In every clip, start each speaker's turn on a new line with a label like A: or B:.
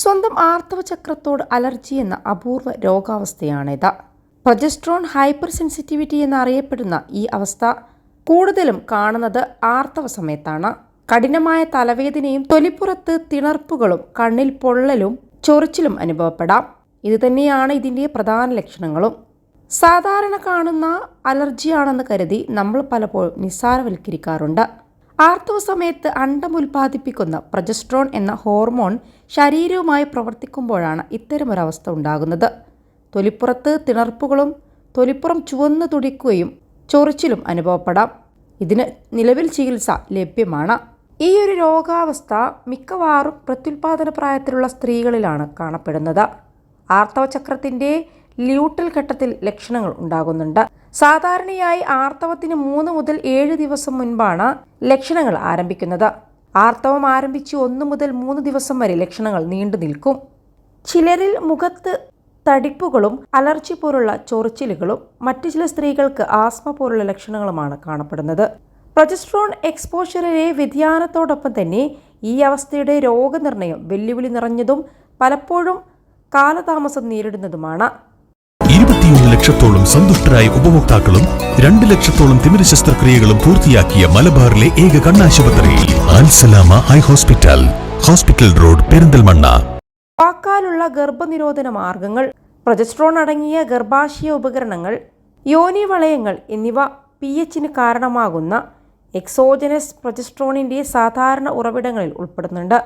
A: സ്വന്തം ആർത്തവ ചക്രത്തോട് അലർജി എന്ന അപൂർവ രോഗാവസ്ഥയാണിത്. പ്രൊജസ്ട്രോൺ ഹൈപ്പർ സെൻസിറ്റിവിറ്റി എന്നറിയപ്പെടുന്ന ഈ അവസ്ഥ കൂടുതലും കാണുന്നത് ആർത്തവ സമയത്താണ് കഠിനമായ തലവേദനയും തൊലിപ്പുറത്ത് തിണർപ്പുകളും കണ്ണിൽ പൊള്ളലും ചൊറിച്ചിലും അനുഭവപ്പെടാം. ഇതുതന്നെയാണ് ഇതിന്റെ പ്രധാന ലക്ഷണങ്ങളും. സാധാരണ കാണുന്ന അലർജിയാണെന്ന് കരുതി നമ്മൾ പലപ്പോഴും നിസ്സാരവൽക്കരിക്കാറുണ്ട്. ആർത്തവ സമയത്ത് അണ്ടം ഉൽപ്പാദിപ്പിക്കുന്ന പ്രൊജസ്ട്രോൺ എന്ന ഹോർമോൺ ശരീരവുമായി പ്രവർത്തിക്കുമ്പോഴാണ് ഇത്തരമൊരവസ്ഥ ഉണ്ടാകുന്നത്. തൊലിപ്പുറത്ത് തിണർപ്പുകളും തൊലിപ്പുറം ചുവന്നു തുടിക്കുകയും ചൊറിച്ചിലും അനുഭവപ്പെടാം. ഇതിന് നിലവിൽ ചികിത്സ ലഭ്യമാണ്. ഈ ഒരു രോഗാവസ്ഥ മിക്കവാറും പ്രത്യുൽപാദന പ്രായത്തിലുള്ള സ്ത്രീകളിലാണ് കാണപ്പെടുന്നത്. ആർത്തവചക്രത്തിന്റെ ല്യൂട്ടൽ ഘട്ടത്തിൽ ലക്ഷണങ്ങൾ ഉണ്ടാകുന്നുണ്ട്. സാധാരണയായി ആർത്തവത്തിന് മൂന്ന് മുതൽ ഏഴ് ദിവസം മുൻപാണ് ലക്ഷണങ്ങൾ ആരംഭിക്കുന്നത്. ആർത്തവം ആരംഭിച്ച് ഒന്ന് മുതൽ മൂന്ന് ദിവസം വരെ ലക്ഷണങ്ങൾ നീണ്ടു നിൽക്കും. ചിലരിൽ മുഖത്ത് തടിപ്പുകളും അലർജി പോലുള്ള ചൊറിച്ചിലുകളും മറ്റു ചില സ്ത്രീകൾക്ക് ആസ്മ പോലുള്ള ലക്ഷണങ്ങളുമാണ് കാണപ്പെടുന്നത്. പ്രൊജസ്ട്രോൺ എക്സ്പോഷറിലെ വ്യതിയാനത്തോടൊപ്പം തന്നെ ഈ അവസ്ഥയുടെ രോഗനിർണയം വെല്ലുവിളി നിറഞ്ഞതും പലപ്പോഴും കാലതാമസം നേരിടുന്നതുമാണ്.
B: ലക്ഷത്തോളം സന്തുഷ്ടരായ ഉപഭോക്താക്കളും രണ്ട് ലക്ഷത്തോളം തിമിര ശസ്ത്രക്രിയകളും പൂർത്തിയാക്കിയ മലബാറിലെ ഏക കണ്ണാശുപത്രി. Al Salama eye hospital. Hospital road Perinthalmanna.
A: വാക്കാലുള്ള ഗർഭനിരോധന മാർഗങ്ങൾ പ്രൊജസ്ട്രോൺ അടങ്ങിയ ഗർഭാശയ ഉപകരണങ്ങൾ യോനി വളയങ്ങൾ എന്നിവ പി എച്ചിന് കാരണമാകുന്ന എക്സോജനസ് പ്രൊജസ്ട്രോണിന്റെ സാധാരണ ഉറവിടങ്ങളിൽ ഉൾപ്പെടുന്നുണ്ട്.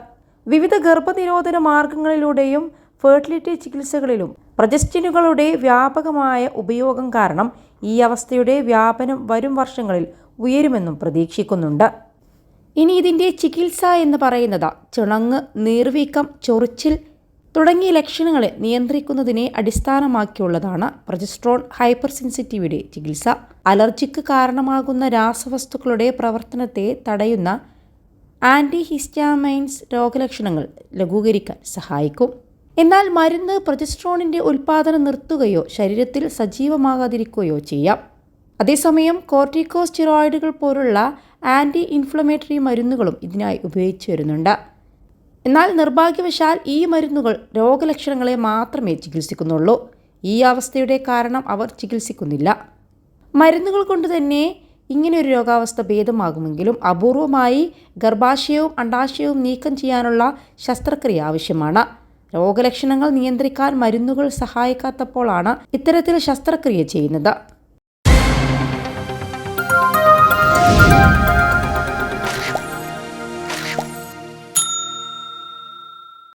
A: വിവിധ ഗർഭനിരോധന മാർഗങ്ങളിലൂടെയും ഫെർട്ടിലിറ്റി ചികിത്സകളിലും പ്രജസ്റ്റിനുകളുടെ വ്യാപകമായ ഉപയോഗം കാരണം ഈ അവസ്ഥയുടെ വ്യാപനം വരും വർഷങ്ങളിൽ ഉയരുമെന്നും പ്രതീക്ഷിക്കുന്നുണ്ട്. ഇനി ഇതിന്റെ ചികിത്സ എന്ന് പറയുന്നത് ചുണങ്ങ് നീർവീക്കം ചൊറിച്ചിൽ തുടങ്ങിയ ലക്ഷണങ്ങളെ നിയന്ത്രിക്കുന്നതിനെ അടിസ്ഥാനമാക്കിയുള്ളതാണ് പ്രൊജസ്ട്രോൺ ഹൈപ്പർ സെൻസിറ്റീവിയുടെ ചികിത്സ. അലർജിക്ക് കാരണമാകുന്ന രാസവസ്തുക്കളുടെ പ്രവർത്തനത്തെ തടയുന്ന ആന്റി ഹിസ്റ്റാമൈൻസ് രോഗലക്ഷണങ്ങൾ ലഘൂകരിക്കാൻ സഹായിക്കും. എന്നാൽ മരുന്ന് പ്രൊജസ്ട്രോണിന്റെ ഉൽപ്പാദനം നിർത്തുകയോ ശരീരത്തിൽ സജീവമാകാതിരിക്കുകയോ ചെയ്യാം. അതേസമയം കോർട്ടിക്കോസ്റ്റിറോയിഡുകൾ പോലുള്ള ആന്റി ഇൻഫ്ലമേറ്ററി മരുന്നുകളും ഇതിനായി ഉപയോഗിച്ചു വരുന്നുണ്ട്. എന്നാൽ നിർഭാഗ്യവശാൽ ഈ മരുന്നുകൾ രോഗലക്ഷണങ്ങളെ മാത്രമേ ചികിത്സിക്കുന്നുള്ളൂ. ഈ അവസ്ഥയുടെ കാരണം അവർ ചികിത്സിക്കുന്നില്ല. മരുന്നുകൾ കൊണ്ട് തന്നെ ഇങ്ങനെയൊരു രോഗാവസ്ഥ ഭേദമാകുമെങ്കിലും അപൂർവമായി ഗർഭാശയവും അണ്ടാശയവും നീക്കം ചെയ്യാനുള്ള ശസ്ത്രക്രിയ ആവശ്യമാണ്. രോഗലക്ഷണങ്ങൾ നിയന്ത്രിക്കാൻ മരുന്നുകൾ സഹായിക്കാത്തപ്പോഴാണ് ഇത്തരത്തിൽ ശസ്ത്രക്രിയ ചെയ്യുന്നത്.